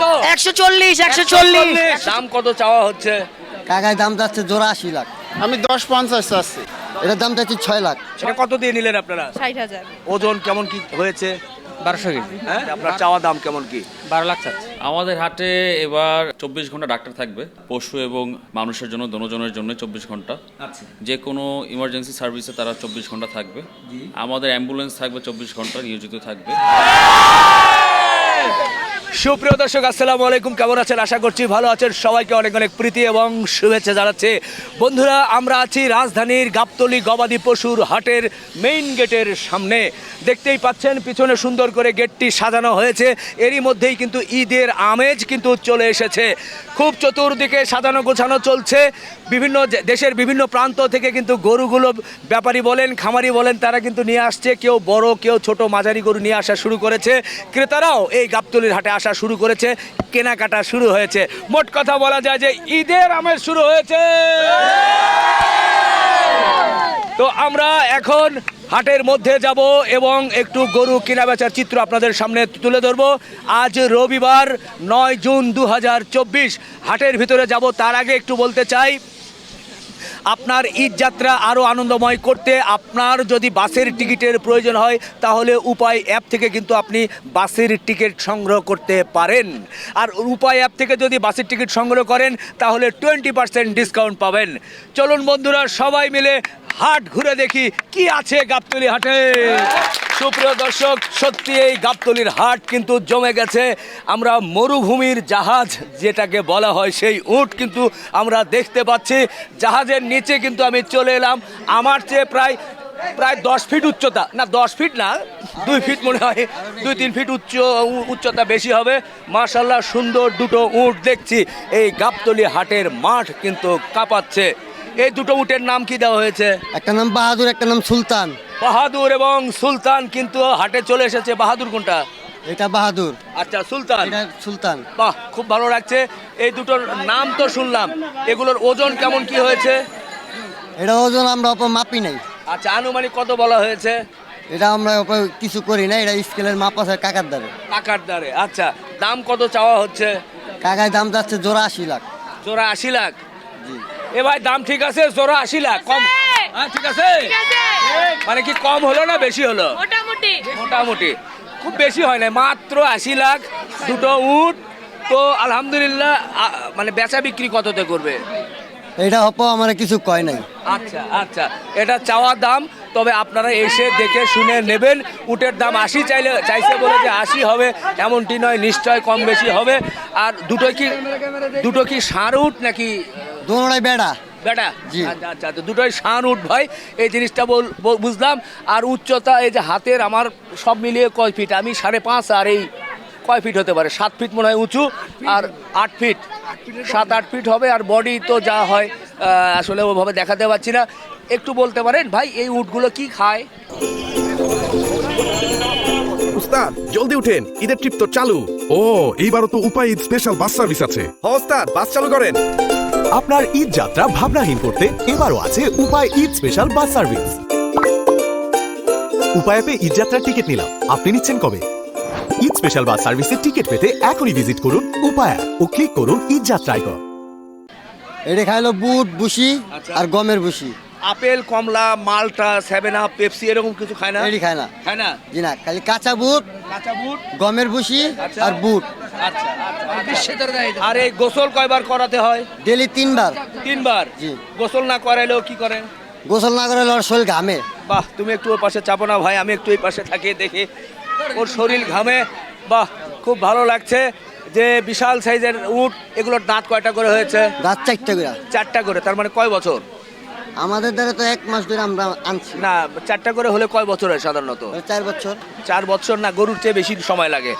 কত? একশো চল্লিশ একশো চল্লিশ। দাম কত চাওয়া হচ্ছে? কাকায় দাম যাচ্ছে জোড়া আশি লাখ। আমি দশ পঞ্চাশ চাচ্ছি। এটার দাম যাচ্ছে ছয় লাখ। সেটা কত দিয়ে নিলেন আপনারা? ষাট হাজার। ওজন কেমন কি হয়েছে? বারোশো কেজি। হ্যাঁ আপনার চাওয়া দাম কেমন কি? বারো লাখ চাচ্ছে। আমাদের হাটে এবার চব্বিশ ঘণ্টা ডাক্তার থাকবে। পশু এবং মানুষের জন্য দনোজনের জন্য চব্বিশ ঘণ্টা। আচ্ছা। যে কোনো ইমার্জেন্সি সার্ভিসে তারা চব্বিশ ঘণ্টা থাকবে। আমাদের অ্যাম্বুলেন্স থাকবে চব্বিশ ঘণ্টা নিয়োজিত থাকবে। সুপ্রিয় দর্শক, আসসালামু আলাইকুম। কেমন আছেন? আশা করছি ভালো আছেন। সবাইকে অনেক অনেক প্রীতি এবং শুভেচ্ছা জানাচ্ছে। বন্ধুরা, আমরা আছি রাজধানীর গাবতলি গবাদি পশুর হাটের মেইন গেটের সামনে। দেখতেই পাচ্ছেন, পিছনে সুন্দর করে গেটটি সাজানো হয়েছে। এরই মধ্যেই কিন্তু ঈদের আমেজ কিন্তু চলে এসেছে। খুব চতুর্দিকে সাজানো গোছানো চলছে। বিভিন্ন দেশের বিভিন্ন প্রান্ত থেকে কিন্তু গরুগুলো ব্যাপারী বলেন, খামারি বলেন, তারা কিন্তু নিয়ে আসছে। কেউ বড়, কেউ ছোট মাঝারি গরু নিয়ে আসা শুরু করেছে। ক্রেতারাও এই গাবতলির হাটে আসা শুরু করেছে, কেনাকাটা শুরু হয়েছে। মোট কথা বলা যায় যে ঈদের আমেজ শুরু হয়েছে। তো আমরা এখন হাটের মধ্যে যাব এবং একটু গরু কেনা বেচার চিত্র আপনাদের সামনে তুলে ধরবো। আজ রবিবার নয় জুন দু হাজার চব্বিশ। হাটের ভিতরে যাব, তার আগে একটু বলতে চাই আপনার ঈদ যাত্রা আরও আনন্দময় করতে আপনার যদি বাসের টিকিটের প্রয়োজন হয়, তাহলে উপায় অ্যাপ থেকে কিন্তু আপনি বাসের টিকিট সংগ্রহ করতে পারেন। আর উপায় অ্যাপ থেকে যদি বাসের টিকিট সংগ্রহ করেন, তাহলে টোয়েন্টি পার্সেন্ট ডিসকাউন্ট পাবেন। চলুন বন্ধুরা, সবাই মিলে হাট ঘুরে দেখি কি আছে গাবতলি হাটে। সুপ্রিয় দর্শক, সত্যি এই গাবতলির হাট কিন্তু জমে গেছে। আমরা মরুভূমির জাহাজ, যেটাকে বলা হয় সেই উট, কিন্তু আমরা দেখতে পাচ্ছি জাহাজের নিচে কিন্তু আমি চলে এলাম। আমার চেয়ে প্রায় প্রায় দশ ফিট উচ্চতা। না দশ ফিট না দুই ফিট মনে হয়। দুই তিন ফিট উচ্চ উচ্চতা বেশি হবে। মার্শাল্লাহ সুন্দর দুটো উট দেখছি। এই গাবতলি হাটের মাঠ কিন্তু কাঁপাচ্ছে। এই দুটো উটের নাম কি দেওয়া হয়েছে? একটা নাম বাহাদুর একটা নাম সুলতান। বাহাদুর এবং সুলতান কিন্তু হাটে চলে এসেছে। বাহাদুর কোনটা? এটা বাহাদুর। আচ্ছা সুলতান। এটা সুলতান। বাহ খুব ভালো লাগছে। এই দুটোর নাম তো শুনলাম। এগুলোর ওজন কেমন কি হয়েছে? এটা ওজন আমরা অপ মাপি নাই। আচ্ছা আনুমানিক কত বলা হয়েছে? এটা আমরা কিছু করি না এটা স্কেলের মাপ আছে কাকার দ্বারে। কাকার দ্বারে আচ্ছা দাম কত চাওয়া হচ্ছে? কাকায় দাম যাচ্ছে জোড়া আশি লাখ। জোড়া আশি লাখ? জি। এ ভাই দাম ঠিক আছে? জোড়া আশি লাখ কম হ্যাঁ ঠিক আছে? মানে কি কম হলো না বেশি হলো? মোটামুটি। মোটামুটি। খুব বেশি হয় না মাত্র আশি লাখ দুটো উট। তো আলহামদুলিল্লাহ মানে বেচা বিক্রি কততে করবে? এটা হপ আমার কিছু কয় নাই। আচ্ছা আচ্ছা। এটা চাওয়া দাম তবে আপনারা এসে দেখে শুনে নেবেন। উটের দাম আশি চাইলে চাইছে বলে যে আশি হবে। এমনটি নয় নিশ্চয় কম বেশি হবে। আর দুটো কি দুটো কি ষাঁড় উট নাকি? দোনোটাই বেড়া। বেটা জি। আচ্ছা আচ্ছা। তো দুটোই ষাঁড় উঠ ভাই। এই জিনিসটা বল- বুঝলাম। আর উচ্চতা এই যে হাতের আমার সব মিলিয়ে কয় ফিট? আমি সাড়ে পাঁচ আর এই কয় ফিট হতে পারে? সাত ফিট মনে হয় উঁচু আর আট ফিট সাত আট ফিট হবে আর বডি তো যা হয় আসলে ওভাবে দেখাতে পারছি না। একটু বলতে পারেন ভাই এই উটগুলো কি খায়? উস্তাদ জলদি উঠেন ঈদের ট্রিপ তো চালু। ও এইবারও তো উপায় ঈদ স্পেশাল বাস সার্ভিস আছে। ওস্তাদ বাস চালু করেন। আপনার ঈদ যাত্রা ভাবনাহীন করতে এবারও আছে উপায় ঈদ স্পেশাল বাস সার্ভিস উপায় অ্যাপে ঈদ যাত্রার টিকিট নিলাম। আপনি নিচ্ছেন কবে? ঈদ স্পেশাল বাস সার্ভিসের টিকিট পেতে এখনই ভিজিট করুন উপায় ও ক্লিক করুন ঈদ যাত্রা আইকন এটা খাইলো বুট বুসি আচ্ছা। আর গমের বুসি আপেল কমলা মালটা সেভেন আপ পেপসি এরকম কিছু খায় না? এটি খায় না। খায় না? জি না খালি কাঁচা বুট কাঁচা বুট? গমের আচ্ছা। আর বুট। আচ্ছা আচ্ছা। আর এই গোসল কয়বার করাতে হয়? ডেলি তিনবার। তিনবার? জি। গোসল না করাইলেও কি করেন? গোসল না করে লড় শরীর ঘামে। বাহ তুমি একটু ওর পাশে চাপো না ভাই আমি একটু এই পাশে থাকিয়ে দেখি। ওর শরীর ঘামে। বাহ খুব ভালো লাগছে যে বিশাল সাইজের উট এগুলোর দাঁত কয়টা করে হয়েছে? দাঁত চারটে করে। চারটা করে তার মানে কয় বছর? আমাদের দ্বারা তো এক মাস ধরে আমরা আনছি। না চারটা করে হলে কয় বছর হয় সাধারণত চার বছর। চার বছর না গরুর চেয়ে বেশি সময় লাগে।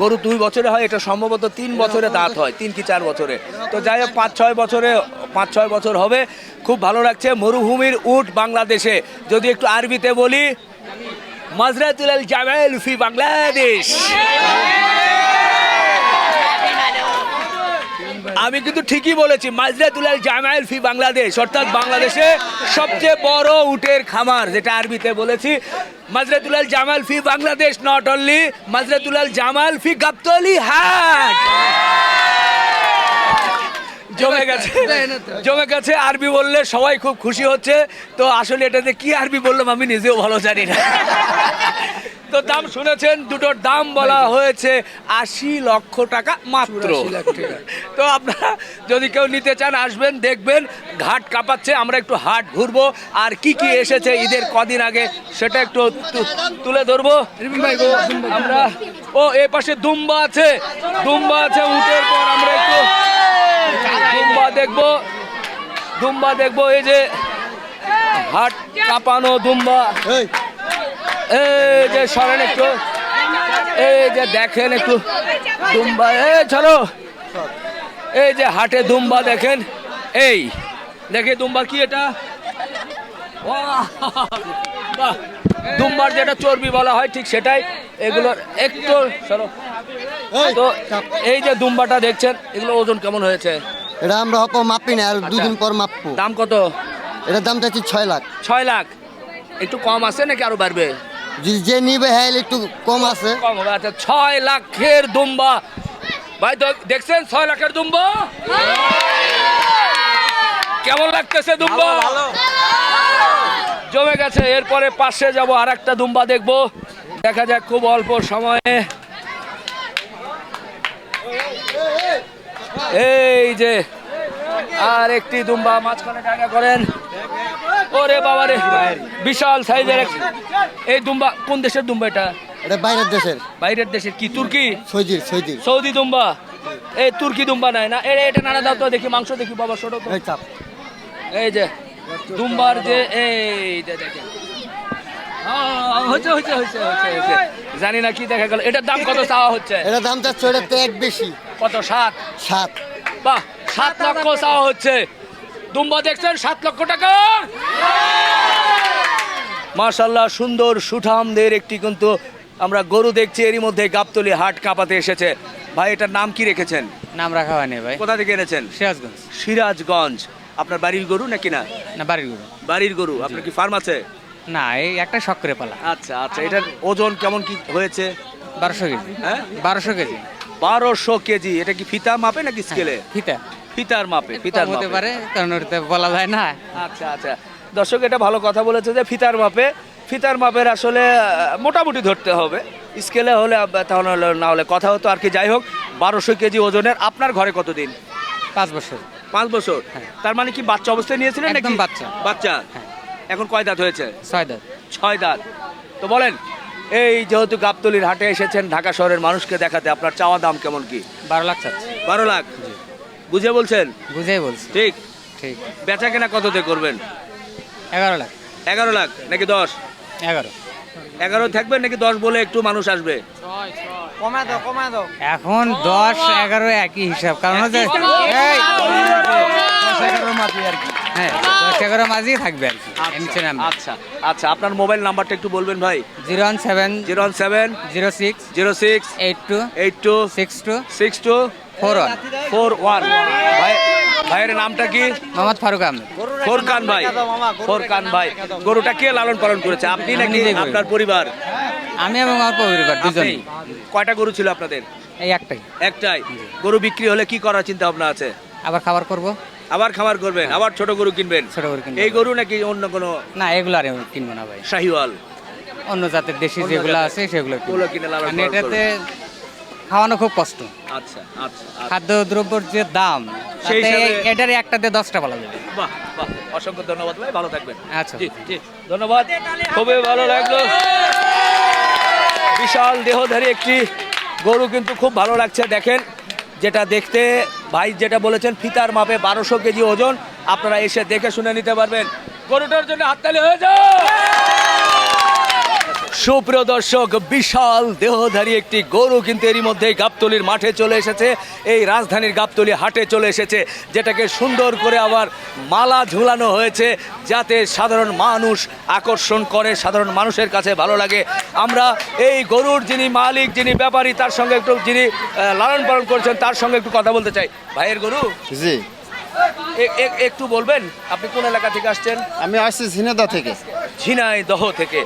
গরু দুই বছরে হয় এটা সম্ভবত তিন বছরে দাঁত হয় তিন কি চার বছরে। তো যাই হোক পাঁচ ছয় বছরে পাঁচ ছয় বছর হবে। খুব ভালো লাগছে মরুভূমির উট বাংলাদেশে। যদি একটু আরবিতে বলি মাজরাতুল আল জামাল ফি বাংলাদেশ। আমি কিন্তু ঠিকই বলেছি মাজরাতুল আল জামাইল ফি বাংলাদেশ, অর্থাৎ বাংলাদেশে সবচেয়ে বড় উটের খামার, যেটা আরবিতে বলেছি। মাজরাতুল আল জামাল ফি বাংলাদেশ নট অনলি মাজরাতুল আল জামাল ফি গাবতলি হাট। জমে গেছে। জমে গেছে আরবি বললে সবাই খুব খুশি হচ্ছে। তো আসলে এটাতে কি আরবি বললাম আমি নিজেও ভালো জানি না। তো দাম শুনেছেন দুটোর দাম বলা হয়েছে আশি লক্ষ টাকা মাত্র। তো আপনারা যদি কেউ নিতে চান আসবেন দেখবেন ঘাট কাঁপাচ্ছে আমরা একটু হাট ঘুরবো। আর কি কি এসেছে ঈদের কদিন আগে সেটা একটু তুলে ধরবো। আমরা ও এ পাশে দুম্বা আছে। দুম্বা আছে উটের পর আমরা একটু দুম্বা দেখব দুম্বা দেখব এই যে হাট কাঁপানো দুম্বা এই। যে সরেন একটু এই যে দেখেন একটু দুম্বা এ ছাড়ো। এই যে হাটে দুম্বা দেখেন এই। দেখে দুম্বা কি এটা! দুম্বার যেটা চর্বি বলা হয় ঠিক সেটাই। এগুলোর একটু সরো। তো এই যে দুম্বাটা দেখছেন এগুলো ওজন কেমন হয়েছে? এটা আমরা হপ মাপি না আর দুদিন পর মাপবো। দাম কত? এটার দাম চাচ্ছি ছয় লাখ। ছয় লাখ। একটু কম আছে নাকি আরও বাড়বে? যদি যে নিবে হ্যাঁ একটু কম আছে। কম হবে আচ্ছা ছয় লাখের দুম্বা। ভাই দেখছেন ছয় লাখের দুম্বা? কেমন লাগতেছে দুম্বা? জমে গেছে। এরপরে পাশে যাব আর একটা দুম্বা দেখব। দেখা যাক খুব অল্প সময়ে। এই যে আর একটি দুম্বা মাঝখানে জায়গা করেন। ওরে বাবা রে বিশাল সাইজের এই দুম্বা কোন দেশের দুম্বা এটা? এটা বাইরের দেশের। বাইরের দেশের কি তুর্কি? সৈজির সৈজির সৌদি দুম্বা। এই তুর্কি দুম্বা নাই না? এ এটা নানা দাও তো দেখি মাংস দেখি বাবা ছোট এই যে দুম্বার যে এই দেখেন হয়েছে জানি না কি দেখা গেল। এটার দাম কত চাওয়া হচ্ছে? এটার দাম চাচ্ছে ওটার তো এক বেশি। কত সাত? সাত। বাহ সাত লক্ষ চাওয়া হচ্ছে। দুম্বা দেখছেন সাত লক্ষ টাকা। মার্শাল্লাহ সুন্দর সুঠামদের একটি কিন্তু আমরা গরু দেখছি এরই মধ্যে গাবতলি হাট কাঁপাতে এসেছে। ভাই এটার নাম কি রেখেছেন? নাম রাখা হয়নি ভাই। কোথা থেকে এনেছেন? সিরাজগঞ্জ। সিরাজগঞ্জ। আপনার বাড়ির গরু নাকি না? না বাড়ির গরু। বাড়ির গরু আপনার কি ফার্ম আছে? না এই একটা শখ করে পালা। আচ্ছা আচ্ছা এটার ওজন কেমন কি হয়েছে? বারোশো কেজি। হ্যাঁ? বারোশো কেজি। বারোশো কেজি এটা কি ফিতা মাপে নাকি স্কেলে ফিতা। ফিতার মাপে ফিতার হতে পারে কারণ ওটাতে বলা যায় না। আচ্ছা আচ্ছা। দর্শক এটা ভালো কথা বলেছে যে ফিতার মাপে ফিতার মাপের আসলে মোটামুটি ধরতে হবে। স্কেলে হলে তাহলে না হলে কথা হতো। আর কি যাই হোক বারোশো কেজি ওজনের আপনার ঘরে কতদিন? পাঁচ বছর। পাঁচ বছর। তার মানে কি বাচ্চা অবস্থায় নিয়েছিলেন নাকি? একদম বাচ্চা। বাচ্চা এখন কয় দাঁত হয়েছে? ছয় দাঁত। ছয় দাঁত। তো বলেন এই যেহেতু গাবতলির হাটে এসেছেন ঢাকা শহরের মানুষকে দেখাতে আপনার চাওয়া দাম কেমন কি? বারো লাখ চাচ্ছে। বারো লাখ? বুঝে বলছেন? বুঝে বলছি। ঠিক। ঠিক। বেচা কেনা কততে করবেন? এগারো লাখ। এগারো লাখ নাকি দশ? এগারো। এগারো থাকবে নাকি দশ বলে একটু মানুষ আসবে? এখন দশ এগারো একই হিসাব। কারণ হচ্ছে হ্যাঁ দশ এগারো মাঝেই থাকবে আর কি। আচ্ছা আচ্ছা আপনার মোবাইল নাম্বারটা একটু বলবেন ভাই। Zero one seven zero one seven zero six zero six eight two eight two six two six two four one. Four one. ভাই ভাইয়ের নামটা কি? মোহাম্মদ ফারুক আহমেদ। ফোরকান ভাই ফোরকান ভাই। গরুটা কে লালন পালন করেছে? আপনি নাকি আপনার পরিবার? আমি এবং আমার পরিবার দুজনেই। কয়টা গরু ছিল আপনাদের? এই একটাই। একটাই। গরু বিক্রি হলে কি করার চিন্তা ভাবনা আছে? আবার খাবার করব? আবার খাবার করবেন আবার ছোট গরু কিনবেন? ছোট করে কিনবো। এই গরু নাকি অন্য কোনো? না এগুলো আর কিনবো না ভাই। শাহিওয়াল। অন্য জাতের দেশি যেগুলো আছে সেগুলো কিনে লালন এটাতে খাওয়ানো খুব কষ্ট। আচ্ছা আচ্ছা আচ্ছা। খাদ্য দ্রব্যের যে দাম সেই হিসাবে- একটাতে দশটা বলা যাবে। বাহ বাহ অসংখ্য ধন্যবাদ ভাই ভালো থাকবেন। আচ্ছা। জি জি ধন্যবাদ। খুবই ভালো লাগল। বিশাল দেহধারী একটি গরু কিন্তু খুব ভালো লাগছে দেখেন। যেটা দেখতে ভাই যেটা বলেছেন ফিতার মাপে বারোশো কেজি ওজন। আপনারা এসে দেখে শুনে নিতে পারবেন। গরুটার জন্য হাততালি হয়ে যাও সুপ্রিয় দর্শক, বিশাল দেহধারী একটি গরু কিন্তু এরই মধ্যে গাবতলির মাঠে চলে এসেছে। এই রাজধানীর গাবতলি হাটে চলে এসেছে, যেটাকে সুন্দর করে আবার মালা ঝুলানো হয়েছে যাতে সাধারণ মানুষ আকর্ষণ করে, সাধারণ মানুষের কাছে ভালো লাগে। আমরা এই গরুর যিনি মালিক, যিনি ব্যাপারী, তার সঙ্গে একটু যিনি লালন পালন করছেন, তার সঙ্গে একটু কথা বলতে চাই। ভাইয়ের গরু? জি। একটু বলবেন আপনি কোন এলাকা থেকে আসছেন? আমি আসছি ঝিনেদা থেকে। ঝিনাই দহ থেকে।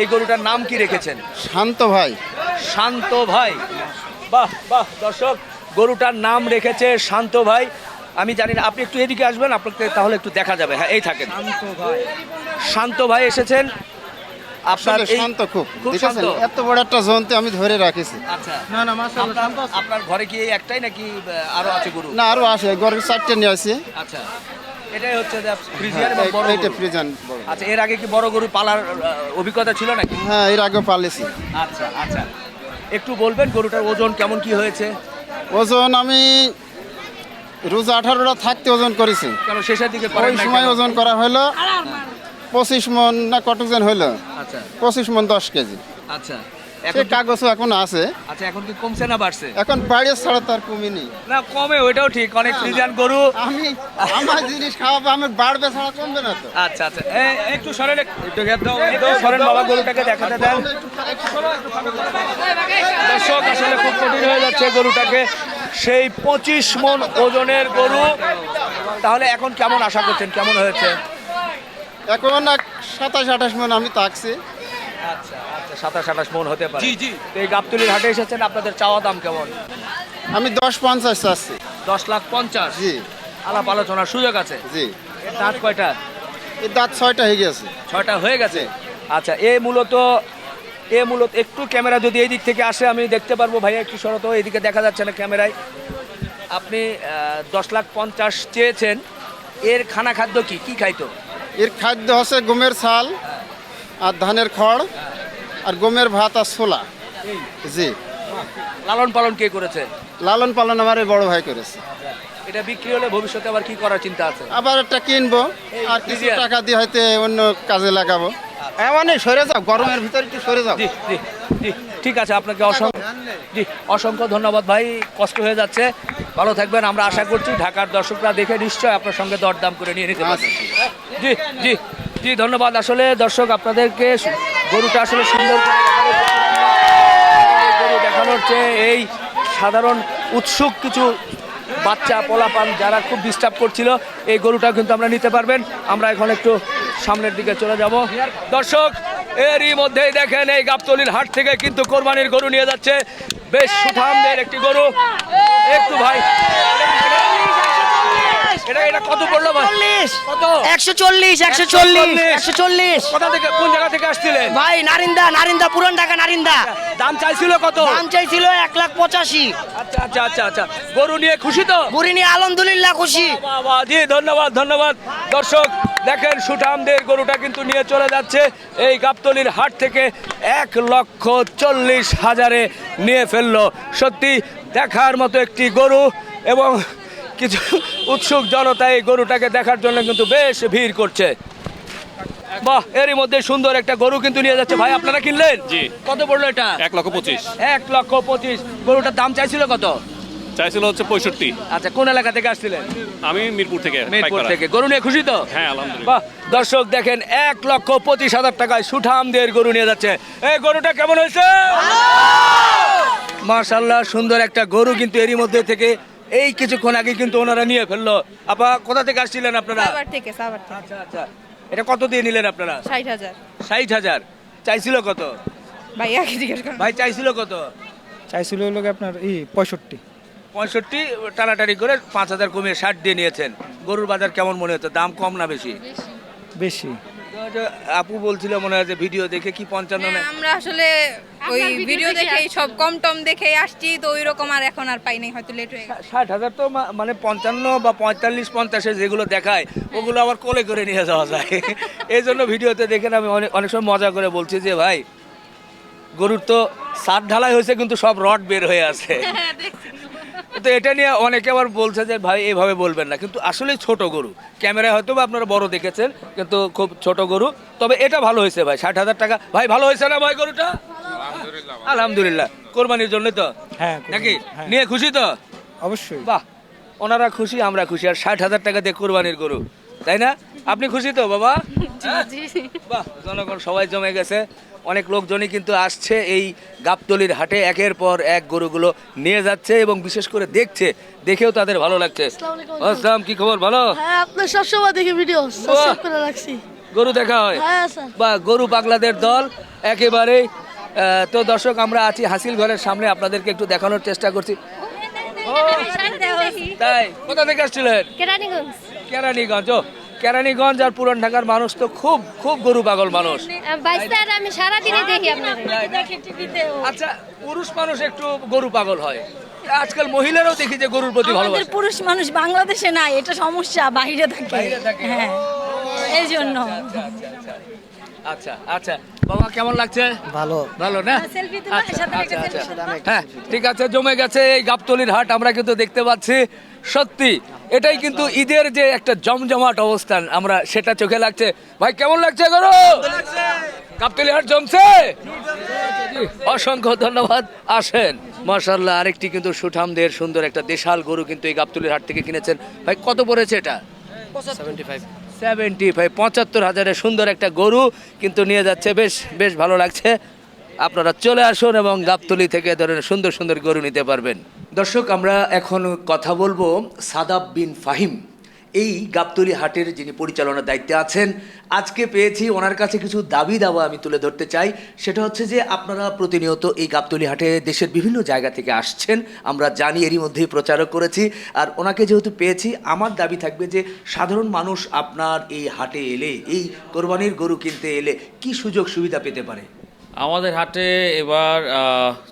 এই গরুটার নাম কি রেখেছেন? শান্ত ভাই। শান্ত ভাই। বাহ বাহ দর্শক গরুটার নাম রেখেছে শান্ত ভাই। আমি জানি না আপনি একটু এদিকে আসবেন আপনাকে তাহলে একটু দেখা যাবে। হ্যাঁ এই থাকেন। শান্ত ভাই এসেছেন। আপনার শান্ত খুব দেখেছেন এত বড় একটা জন্তু আমি ধরে রাখিছি। আচ্ছা। না না আপনার আপনার ঘরে কি এই একটাই নাকি আরও আছে গরু? না আরও আসে গরুর চারটে নিয়ে আসি। আচ্ছা। এটাই হচ্ছে যে ফ্রিজিয়ান এবং বড় এইটা গরু। ফ্রিজান আচ্ছা এর আগে কি বড় গরু পালার অভিজ্ঞতা ছিল নাকি? হ্যাঁ এর আগে পালিছি আচ্ছা আচ্ছা। একটু বলবেন গরুটার ওজন কেমন কি হয়েছে? ওজন আমি রোজ আঠারোটা থাকতে ওজন করেছি। কেন শেষের দিকে ওই সময় ওজন করা হলো। পঁচিশ মন না কতজন হইল? আচ্ছা। পঁচিশ মন দশ কেজি। আচ্ছা। সে কাগজও এখন আছে। আচ্ছা এখন কি কমছে না বাড়ছে? এখন বাড়ির ছাড়া তার কমিনি। না কমে ওইটাও ঠিক। অনেক ফ্রিজিয়ান গরু। আমি আমার জিনিস খাওয়াবো আমি বাড়বে ছাড়া কমবে না তো। আচ্ছা আচ্ছা। একটু সরেন এক- একটু গ্যাপ দাও একটু সরেন বাবা গরুটাকে দেখাতে দেন। দর্শক আসলে খুব কঠিন হয়ে যাচ্ছে গরুটাকে। সেই পঁচিশ মন ওজনের গরু। তাহলে এখন কেমন আশা করছেন? কেমন হয়েছে? এখন এক সাতাশ আঠাশ মন আমি তাকছি। আচ্ছা আচ্ছা সাতাশ আঠাশ মন হতে পারে। জি জি। এই গাবতলির হাটে এসেছেন আপনাদের চাওয়া দাম কেমন? আমি দশ পঞ্চাশ চাচ্ছি। দশ লাখ পঞ্চাশ? জি। আলাপ আলোচনার সুযোগ আছে? জি। এর দাঁত কয়টা? এই দাঁত ছয়টা হয়ে গেছে। ছয়টা হয়ে গেছে? আচ্ছা এ মূলত এ মূলত একটু ক্যামেরা যদি এই দিক থেকে আসে আমি দেখতে পারব ভাইয়া একটু সরত এইদিকে দেখা যাচ্ছে না ক্যামেরায়। আপনি দশ লাখ পঞ্চাশ চেয়েছেন। এর খানা খাদ্য কি? কি খাইতো? এর খাদ্য হচ্ছে গমের ছাল আর ধানের খড় আর গমের ভাত আর ছোলা। জি। লালন পালন কে করেছে? লালন পালন আমার এই বড় ভাই করেছে। এটা বিক্রি হলে ভবিষ্যতে আবার কি করার চিন্তা আছে? আবার একটা কিনবো আর কিছু টাকা দিয়ে হয়তো অন্য কাজে লাগাবো। এমনই সরে যাও গরমের ভিতরে একটু সরে যাও। জি জি জি। ঠিক আছে, আপনাকে অসংখ্য জি, অসংখ্য ধন্যবাদ ভাই, কষ্ট হয়ে যাচ্ছে। ভালো থাকবেন, আমরা আশা করছি ঢাকার দর্শকরা দেখে নিশ্চয় আপনার সঙ্গে দরদাম করে নিয়ে নিতে পারবে। জি জি জি, ধন্যবাদ। আসলে দর্শক, আপনাদেরকে গরুটা আসলে সুন্দর দেখানোর চেয়ে এই সাধারণ উৎসুক কিছু বাচ্চা, পোলাপান যারা খুব ডিস্টার্ব করছিল, এই গরুটা কিন্তু আমরা নিতে পারবেন। আমরা এখন একটু সামনের দিকে চলে যাব। দর্শক এরই মধ্যেই দেখেন এই গাবতলির হাট থেকে কিন্তু কোরবানির গরু নিয়ে যাচ্ছে। বেশ সুঠামদের একটি গরু। একটু ভাই। এটা এটা কত পড়ল কত? একশো চল্লিশ একশো চল্লিশ একশো চল্লিশ। কোথা থেকে কোন জায়গা থেকে আসছিলেন? ভাই নারিন্দা নারিন্দা পুরান ঢাকা নারিন্দা। দাম চাইছিল কত? দাম চাইছিল এক লাখ পঁচাশি। আচ্ছা আচ্ছা আচ্ছা আচ্ছা। গরু নিয়ে খুশি তো? বুড়ি নিয়ে আলহামদুলিল্লাহ খুশি। বাবা জি ধন্যবাদ ধন্যবাদ। দর্শক দেখেন সুঠামদের গরুটা কিন্তু নিয়ে চলে যাচ্ছে। এই গাবতলির হাট থেকে এক লক্ষ চল্লিশ হাজারে নিয়ে ফেলল। সত্যি দেখার মতো একটি গরু এবং কিছু উৎসুক জনতা এই গরুটাকে দেখার জন্য কিন্তু বেশ ভিড় করছে। বাহ এরই মধ্যে সুন্দর একটা গরু কিন্তু নিয়ে যাচ্ছে। ভাই আপনারা কিনলেন? জি। কত পড়ল এটা? এক লক্ষ পঁচিশ। এক লক্ষ পঁচিশ। গরুটার দাম চাইছিল কত? চাইছিল হচ্ছে পঁয়ষট্টি। আচ্ছা কোন এলাকা থেকে আসছিলেন? আমি মিরপুর থেকে মিরপুর থেকে। গরু নিয়ে খুশি তো? হ্যাঁ আলহামদুলিল্লাহ। বাহ দর্শক দেখেন এক লক্ষ পঁচিশ হাজার টাকায় সুঠামদের গরু নিয়ে যাচ্ছে। এই গরুটা কেমন হয়েছে? মার্শাল্লাহ সুন্দর একটা গরু কিন্তু এরই মধ্যে থেকে এই কিছুক্ষণ আগে কিন্তু ওনারা নিয়ে ফেলল। আপা কোথা থেকে আসছিলেন আপনারা? থেকে থেকে। আচ্ছা আচ্ছা। এটা কত দিয়ে নিলেন আপনারা? ষাট হাজার। ষাট হাজার। চাইছিল কত? ভাইয়াকে জিজ্ঞেস করুন ভাই চাইছিল কত? চাইছিল হলো আপনার এই পঁয়ষট্টি। পঁয়ষট্টি টানাটানি করে পাঁচ হাজার কমিয়ে ষাট দিয়ে নিয়েছেন। গরুর বাজার কেমন মনে হতো দাম কম না বেশি। বেশি। যে আপু বলছিল মনে হয় যে ভিডিও দেখে কি পঞ্চান্ন না হ্যাঁ, আমরা আসলে ওই ভিডিও দেখে সব কম টম দেখে আসছি তো ওই রকম আর এখন আর পাই নাই হয়তো লেট হয়ে গেছে। ষাট হাজার তো মানে পঞ্চান্ন বা পঁয়তাল্লিশ পঞ্চাশে যেগুলো দেখায় ওগুলো আবার কোলে করে নিয়ে যাওয়া যায়। এই জন্য ভিডিওতে দেখে আমি অনেক অনেক সময় মজা করে বলছি যে ভাই গরুর তো সাত ঢালাই হয়েছে কিন্তু সব রড বের হয়ে আছে। তো এটা নিয়ে অনেকে আবার বলছে যে ভাই এইভাবে বলবেন না। কিন্তু আসলে ছোট গরু। ক্যামেরায় হয়তো বা আপনারা বড় দেখেছেন কিন্তু খুব ছোট গরু। তবে এটা ভালো হয়েছে ভাই ষাট হাজার টাকা। ভাই ভালো হয়েছে না ভাই গরুটা? আলহামদুলিল্লাহ। কোরবানির জন্য তো? হ্যাঁ নাকি? নিয়ে খুশি তো? অবশ্যই। বাহ! ওনারা খুশি আমরা খুশি। আর ষাট হাজার টাকা দিয়ে কোরবানির গরু। তাই না? আপনি খুশি তো বাবা? হ্যাঁ? বাহ জনগণ সবাই জমে গেছে। অনেক লোকজনই কিন্তু আসছে এই গাবতলির হাটে। একের পর এক গরুগুলো নিয়ে যাচ্ছে এবং বিশেষ করে দেখছে। দেখেও তাদের ভালো লাগছে। আসসালাম কি খবর? ভালো? হ্যাঁ আপনার সবসময় দেখি ভিডিও সাবস্ক্রাইব করে রাখছি। গরু দেখা হয়? হ্যাঁ বা গরু পাগলাদের দল। একেবারেই আহ, তো দর্শক আমরা আছি হাসিল ঘরের সামনে। আপনাদেরকে একটু দেখানোর চেষ্টা করছি। তাই কোথা থেকে আসছিলেন? কেরানীগঞ্জ। কেরানীগঞ্জ। ও কেরানীগঞ্জ আর পুরান ঢাকার মানুষ তো খুব খুব গরু পাগল মানুষ। আমি সারা সারাদিনই দেখি আচ্ছা পুরুষ মানুষ একটু গরু পাগল হয়। আজকাল মহিলারাও দেখি যে গরুর প্রতি ভালোবাসে। পুরুষ মানুষ বাংলাদেশে নাই এটা সমস্যা বাইরে থাকে। বাইরে থাকে। হ্যাঁ এই জন্য। আচ্ছা আচ্ছা। বাবা কেমন লাগছে? ভালো। ভালো না? আচ্ছা, আচ্ছা, আচ্ছা। selfie হ্যাঁ ঠিক আছে জমে গেছে এই গাবতলির হাট আমরা কিন্তু দেখতে পাচ্ছি। সত্যি এটাই কিন্তু ঈদের যে একটা জমজমাট অবস্থান আমরা সেটা চোখে লাগছে। ভাই কেমন লাগছে গরু? গাবতলি হাট জমছে? অসংখ্য ধন্যবাদ। আসেন। মার্শাল্লাহ আরেকটি কিন্তু সুঠামদের সুন্দর একটা দেশাল গরু কিন্তু এই গাবতলির হাট থেকে কিনেছেন। ভাই কত পড়েছে এটা? সেভেন্টি ফাইভ পঁচাত্তর হাজারের সুন্দর একটা গরু কিন্তু নিয়ে যাচ্ছে। বেশ বেশ ভালো লাগছে। আপনারা চলে আসুন এবং গাবতলি থেকে ধরনের সুন্দর সুন্দর গরু নিতে পারবেন। দর্শক, আমরা এখন কথা বলব সাদাব বিন ফাহিম। এই গাবতলি হাটের যিনি পরিচালনার দায়িত্বে আছেন আজকে পেয়েছি ওনার কাছে কিছু দাবি দাওয়া আমি তুলে ধরতে চাই। সেটা হচ্ছে যে আপনারা প্রতিনিয়ত এই গাবতলি হাটে দেশের বিভিন্ন জায়গা থেকে আসছেন। আমরা জানি এরই মধ্যেই প্রচারও করেছি। আর ওনাকে যেহেতু পেয়েছি আমার দাবি থাকবে যে সাধারণ মানুষ আপনার এই হাটে এলে এই কোরবানির গরু কিনতে এলে কি সুযোগ সুবিধা পেতে পারে? আমাদের হাটে এবার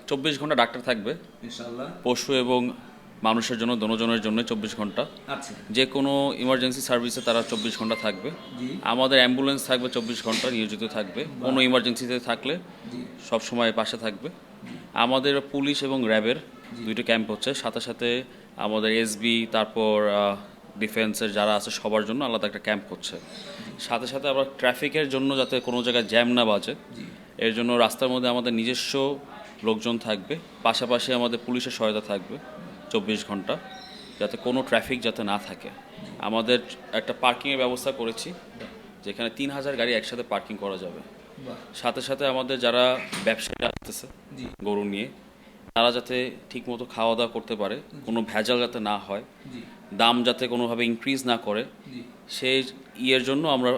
চব্বিশ ঘণ্টা ডাক্তার থাকবে। পশু এবং মানুষের জন্য দোনোজনের জন্য চব্বিশ ঘণ্টা। যে কোনো ইমার্জেন্সি সার্ভিসে তারা চব্বিশ ঘণ্টা থাকবে। আমাদের অ্যাম্বুলেন্স থাকবে চব্বিশ ঘণ্টা নিয়োজিত থাকবে। কোনো ইমার্জেন্সিতে থাকলে সব সময় পাশে থাকবে। আমাদের পুলিশ এবং র্যাবের দুইটো ক্যাম্প হচ্ছে। সাথে সাথে আমাদের এসবি তারপর ডিফেন্সের যারা আছে সবার জন্য আলাদা একটা ক্যাম্প হচ্ছে। সাথে সাথে আবার ট্রাফিকের জন্য যাতে কোনো জায়গায় জ্যাম না বাজে এর জন্য রাস্তার মধ্যে আমাদের নিজস্ব লোকজন থাকবে। পাশাপাশি আমাদের পুলিশের সহায়তা থাকবে। চব্বিশ ঘণ্টা যাতে কোনো ট্রাফিক যাতে না থাকে। আমাদের একটা পার্কিংয়ের ব্যবস্থা করেছি যেখানে তিন হাজার গাড়ি একসাথে পার্কিং করা যাবে। সাথে সাথে আমাদের যারা ব্যবসায়ী আসতেছে গরু নিয়ে তারা যাতে ঠিকমতো খাওয়া দাওয়া করতে পারে কোনো ভেজাল যাতে না হয় দাম যাতে কোনোভাবে ইনক্রিজ না করে সেই ইয়ের জন্য আমরা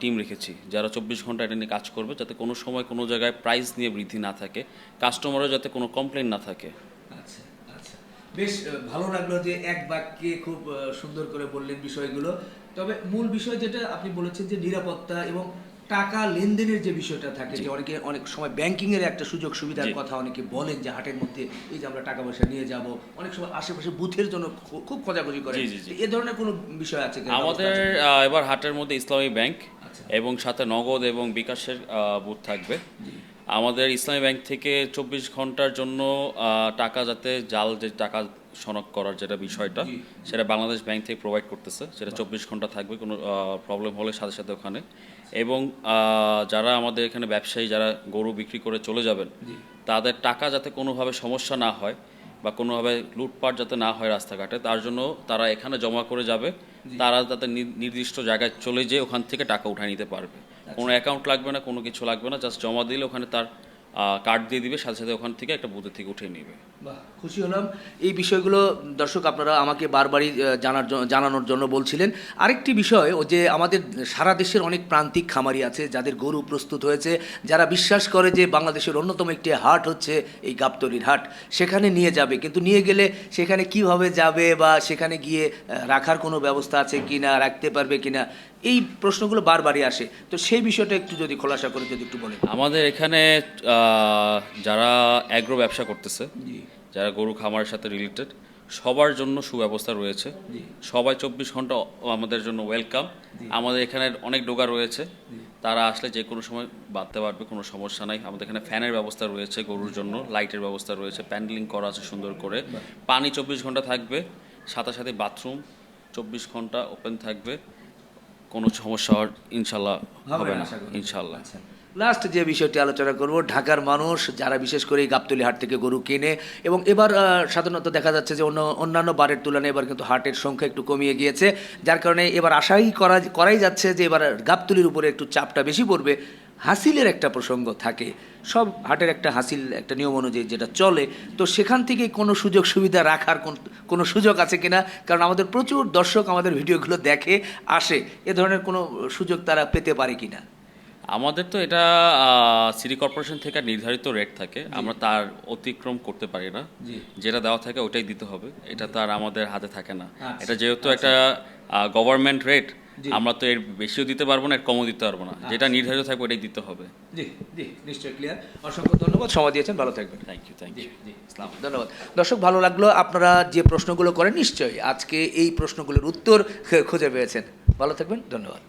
টিম রেখেছি। যারা চব্বিশ ঘণ্টা এটা নিয়ে কাজ করবে যাতে কোনো সময় কোনো জায়গায় প্রাইস নিয়ে বৃদ্ধি না থাকে কাস্টমারও যাতে কোনো কমপ্লেন না থাকে। বেশ ভালো লাগল যে এক বাক্যে খুব সুন্দর করে বললেন বিষয়গুলো। তবে মূল বিষয় যেটা আপনি বলেছেন যে নিরাপত্তা এবং টাকা লেনদেনের যে বিষয়টা থাকে যে অনেকে অনেক সময় ব্যাংকিং এর একটা সুযোগ সুবিধার কথা অনেকে বলেন যে হাটের মধ্যে এই যে আমরা টাকা পয়সা নিয়ে যাব অনেক সময় আশেপাশে বুথের জন্য খুব খোঁজাখুঁজি করে। এ ধরনের কোনো বিষয় আছে আমাদের এবার হাটের মধ্যে ইসলামী ব্যাংক আচ্ছা। এবং সাথে নগদ এবং বিকাশের বুথ থাকবে। আমাদের ইসলামী ব্যাংক থেকে চব্বিশ ঘণ্টার জন্য টাকা যাতে জাল যে টাকা শনাক্ত করার যেটা বিষয়টা সেটা বাংলাদেশ ব্যাংক থেকে প্রোভাইড করতেছে। সেটা চব্বিশ ঘণ্টা থাকবে কোনো প্রবলেম হলে সাথে সাথে ওখানে। এবং যারা আমাদের এখানে ব্যবসায়ী যারা গরু বিক্রি করে চলে যাবেন তাদের টাকা যাতে কোনোভাবে সমস্যা না হয় বা কোনোভাবে লুটপাট যাতে না হয় রাস্তাঘাটে তার জন্য তারা এখানে জমা করে যাবে। তারা নি- নির্দিষ্ট জায়গায় চলে যেয়ে ওখান থেকে টাকা উঠায় নিতে পারবে। কোনো অ্যাকাউন্ট লাগবে না কোনো কিছু লাগবে না জাস্ট জমা দিলে ওখানে তার কার্ড দিয়ে দিবে সাথে সাথে ওখান থেকে একটা বুথের থেকে উঠে নেবে। বাহ খুশি হলাম। এই বিষয়গুলো দর্শক আপনারা আমাকে বারবারই জানার জানানোর জন্য বলছিলেন। আরেকটি বিষয় ও যে আমাদের সারা দেশের অনেক প্রান্তিক খামারি আছে যাদের গরু প্রস্তুত হয়েছে যারা বিশ্বাস করে যে বাংলাদেশের অন্যতম একটি হাট হচ্ছে এই গাবতলির হাট সেখানে নিয়ে যাবে। কিন্তু নিয়ে গেলে সেখানে কীভাবে যাবে বা সেখানে গিয়ে রাখার কোনো ব্যবস্থা আছে কিনা রাখতে পারবে কিনা এই প্রশ্নগুলো বারবারই আসে। তো সেই বিষয়টা একটু যদি খোলাসা করে যদি একটু বলেন। আমাদের এখানে যারা অ্যাগ্রো ব্যবসা করতেছে যারা গরু খামারের সাথে রিলেটেড সবার জন্য সুব্যবস্থা রয়েছে। সবাই চব্বিশ ঘণ্টা আমাদের জন্য ওয়েলকাম আমাদের এখানে অনেক ডোগা রয়েছে। তারা আসলে যে কোনো সময় বাঁধতে পারবে কোনো সমস্যা নাই। আমাদের এখানে ফ্যানের ব্যবস্থা রয়েছে গরুর জন্য লাইটের ব্যবস্থা রয়েছে প্যান্ডেলিং করা আছে সুন্দর করে। পানি চব্বিশ ঘণ্টা থাকবে সাথে সাথে বাথরুম চব্বিশ ঘণ্টা ওপেন থাকবে। কোনো সমস্যা ইনশাল্লাহ হবে না ইনশাল্লাহ। লাস্ট যে বিষয়টি আলোচনা করব ঢাকার মানুষ যারা বিশেষ করে এই গাবতলি হাট থেকে গরু কেনে এবং এবার সাধারণত দেখা যাচ্ছে যে অন্য অন্যান্য বারের তুলনায় এবার কিন্তু হাটের সংখ্যা একটু কমিয়ে গিয়েছে যার কারণে এবার আশাই করা করাই যাচ্ছে যে এবার গাবতলির উপরে একটু চাপটা বেশি পড়বে। হাসিলের একটা প্রসঙ্গ থাকে। সব হাটের একটা হাসিল একটা নিয়ম অনুযায়ী যেটা চলে তো সেখান থেকে কোনো সুযোগ সুবিধা রাখার কোন সুযোগ আছে কিনা? কারণ আমাদের প্রচুর দর্শক আমাদের ভিডিওগুলো দেখে আসে। এ ধরনের কোনো সুযোগ তারা পেতে পারে কিনা? আমাদের তো এটা সিটি কর্পোরেশন থেকে নির্ধারিত রেট থাকে। আমরা তার অতিক্রম করতে পারি না। যেটা দেওয়া থাকে ওটাই দিতে হবে। এটা তো আর আমাদের হাতে থাকে না। এটা যেহেতু একটা গভর্নমেন্ট রেট আমরা তো এর বেশিও দিতে পারব না এর কমও দিতে পারব না। যেটা নির্ধারিত থাকবে ওটাই দিতে হবে। জি জি নিশ্চয়ই ক্লিয়ার অসংখ্য ধন্যবাদ। সময় দিয়েছেন ভালো থাকবেন। থ্যাংক ইউ থ্যাংক ইউ জি ইসলাম ধন্যবাদ। দর্শক ভালো লাগল আপনারা যে প্রশ্নগুলো করেন নিশ্চয়ই আজকে এই প্রশ্নগুলোর উত্তর খুঁজে পেয়েছেন। ভালো থাকবেন ধন্যবাদ।